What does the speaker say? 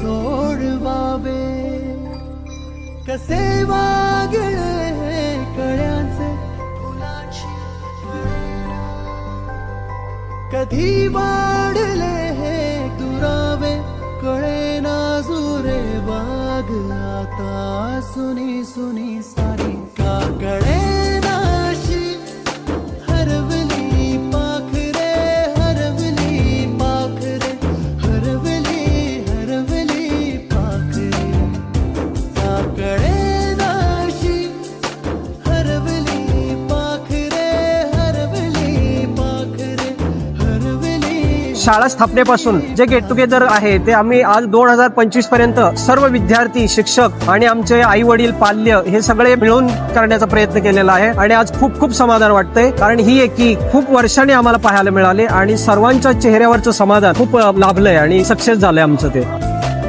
सोडवावे. कसे वागळे हे कळ्याचे फुलाची कधी वाढले हे दुरावे कळेना जुरे बाग आता सुनी सुनी सारे शाळा स्थापनेपासून जे गेट टुगेदर आहे ते आम्ही आज दोन हजार पंचवीसपर्यंत सर्व विद्यार्थी शिक्षक आणि आमचे आई वडील पाल्य हे सगळे मिळून करण्याचा प्रयत्न केलेला आहे आणि आज खूप खूप समाधान वाटतंय. कारण ही एकी खूप वर्षाने आम्हाला पाहायला मिळाले आणि सर्वांच्या चेहऱ्यावरचं समाधान खूप लाभलंय आणि सक्सेस झालंय आमचं ते.